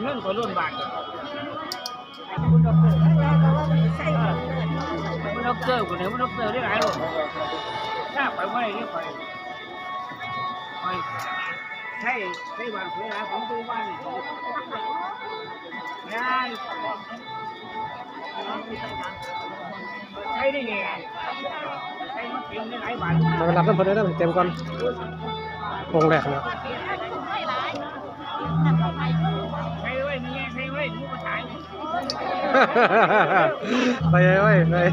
เงินก็รุนบาทคุณดอกเตอร์แล้วก็ว่ามันใส่มันด็อกเตอร์คนไหนมันด็อกเตอร์ได้หลายลูกถ้าไปไม่ได้ไปไปใช่ใช่บ้านเพื่อนของตัวบ้านนี่ได้ใช่ได้ไงใช่มันเต็มได้หลายบาทมาไปรับน้ำพลินได้เต็มก่อนวงแรกเนาะ ไปเลยไปเลย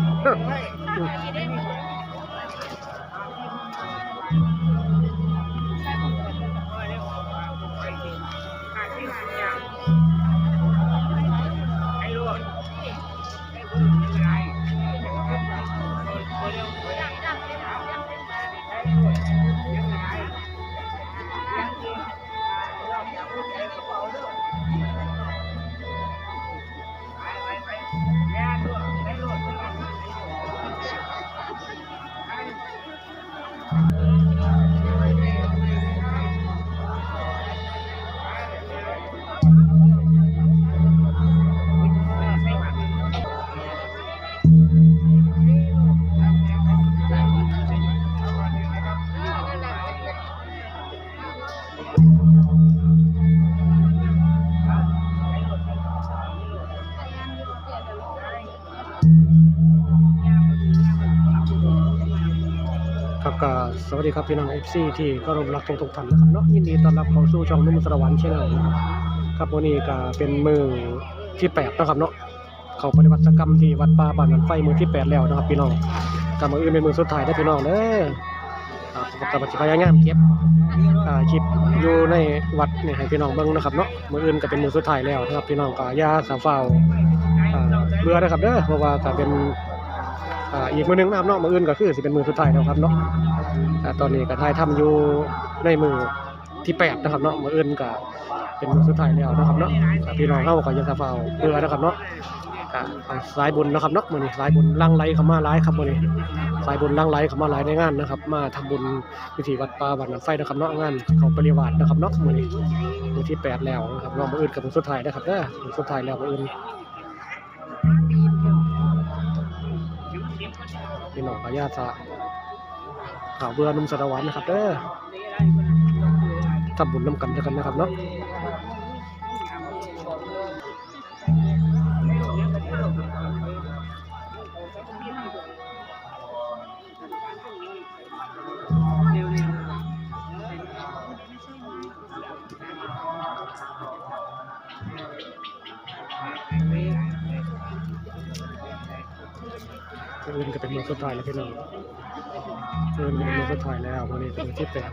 สวัสดีครับพี่น้อง FC ที่เคารพรักทุกทุกท่านนะครับเนาะยินดีต้อนรับเข้าสู่ช่องนุ่มสระวันชาแนลนะครับครับวันนี้ก็เป็นมือที่แปดนะครับเนาะเขาปฏิบัติกรรมที่วัดป่าบ้านนันไฟมือที่แปดแล้วนะครับพี่น้องกับมืออื่นเป็นมือสุดท้ายได้พี่น้องเด้ออ่ากับปฏิพยายามเก็บอาคลิปอยู่ในวัดเนี่ยให้พี่น้องเบิ่งนะครับเนาะมืออื่นก็เป็นมือสุดท้ายแล้วนะครับพี่น้องก็ยาสาเฝ้าเบื่อนะครับเด้อเพราะว่าก็เป็นอีกมือหนึงนะครับเนาะมืออื่นก็คือสิเป็นมือสุดท้ายแล้วครับเนาะ ตอนนี้ก็ทายทำอยู่ในมือที่แปดนะครับเนาะมืออื่นก็เป็นมือสุดท้ายแล้วนะครับเนาะพี่น้องเฮาก็อยังสะเฝ้าเรือนะครับเนาะสายบุญนะครับเนาะมือนี้สายบุญลังไหลเข้ามาหลครับมือนี้สายบุญลังไหลเข้ามาหลในงานนะครับ มาทำบุญพิธีวัดป่าบ้านน้ำไฟนะครับเนาะงานเขาปริวาสนะครับเนาะมือนี้มือที่แปดแล้วนะครับเนาะมืออื่นกับมือสุดท้ายนะครับเด้อมือสุดท้ายแล้วมืออื่นพี่น้องขออนุญาตจะ ข่าวเบื่อนุ่มสารวันนะครับเด้อทำบุญน้ำกันด้วยกันนะครับเนาะ อื่นก็เป็นมือสุดท้ายแล้วพี่น้องอื่นเป็นมือสุดท้ายแล้ววันนี้เป็นมือที่แปด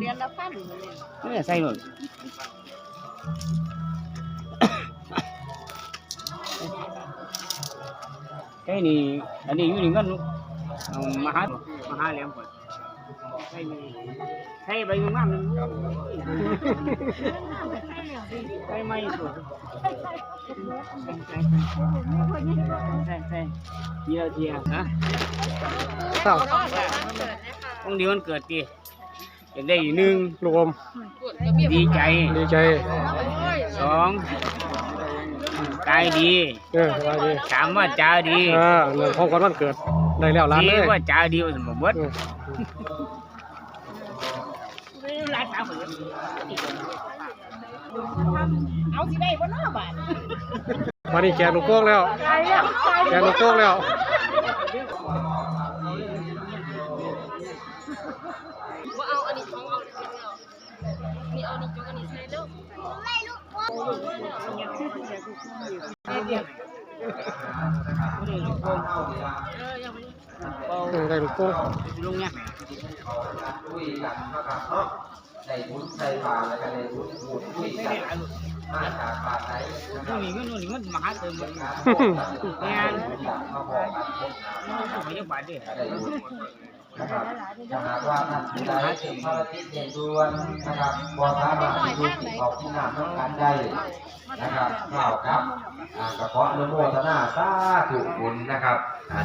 เดือนละพันเนี่ยใส่หมด ไอ้นี่อันนี้อยู่นี่ก็เอามาหามาหาแหลมก่อนใช่นี่ใช่ใบงามๆนึงใช่ไหมสุดใช่ใช่ใช่ใช่เทียเทียนะเศร้าองเดียวมันเกิดดีอยากได้อีกหนึ่งลูกอมดีใจ ดีใจสอง กายดี เออสบายดีสามว่าจาดีอ่าเรื่องของขวัญวันเกิดได้แล้วร้านสี่เลยว่าจาดีว่าสมบูรณ์เออเอาสิได้บ่เนาะบาทวันนี้แกะลูกโป่งแล้ว ตายแล้วตายแกะลูกโป่งแล้ว บ่เอาอันนี้ของเอานี่เอานี่จุกอันนี้ใส่ลูกเออได้ลูกโป่งลุงเนี่ยคุยกันนะครับเนาะในบุญใส่บาตรแล้วก็ในบุญพูดคุยกันมาจากบาตรไหนนะคนู่รับนนี่ก็นู่นนี่มันมหาเติมมันการงานอยากมาบอกกันพบมันไม่ใช่บาทเด้ได้บุญ นะครับถ้าหากว่าท่านผู้ใดถึงภารกิจเร่งด่วนนะครับบ่สามารถที่จะติดต่อที่น้ำต้องการได้นะครับข้าวครับกระเพาะอนุโมทนาสาธุบุญนะครับ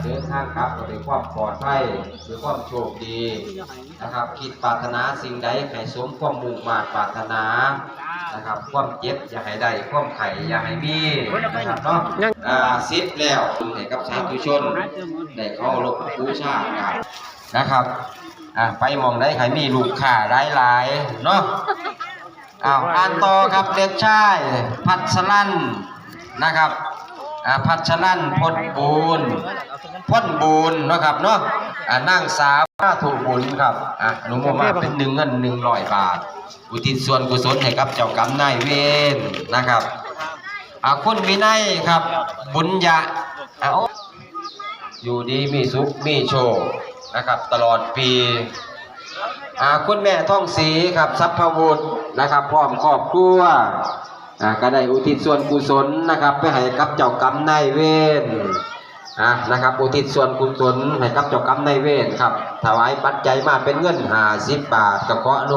เดินทางกลับก็ด้วยความปลอดภัยด้วยความโชคดีนะครับ คิดปรารถนาสิ่งใดให้สมความมุ่งมา่ปรารถนานะครับความเจ็บอย่าให้ได้ความไข่อย่าให้มีนะครับเนาะอ่าซิปแล้วให้กับสาธุชนได้เข้ารบบูชากัน นะครับอ่าไปมองได้ใครมีลูกค้าหลายๆเนาะอ้าวอ่านต่อครับเด็กชายพัชรันนะครับอ่าพัชรันพลบูนพ้นบูนเนาะครับเนาะอ่านางสาวถูกบุญครับอะอนุโมทนาเป็นหนึ่งเงินหนึ่งร้อยบาท อุทิศส่วนกุศลให้กับเจ้ากรรมนายเวรนะครับอาคุณวินัยครับ บุญญะเอาอยู่ดีมีสุขมีโชค นะครับ ตลอดปีอาคุณแม่ท่องสีครับทรัพวุฒินะครับพร้อมครอบครัวอ่าก็ได้อุทิศส่วนกุศลนะครับไปให้กับเจ้ากรรมนายเวรอะนะครับอุทิศส่วนกุศลให้กับเจ้ากรรมนายเวรครับถวายปัจจัยมาเป็นเงิน50บาทกับขออนุ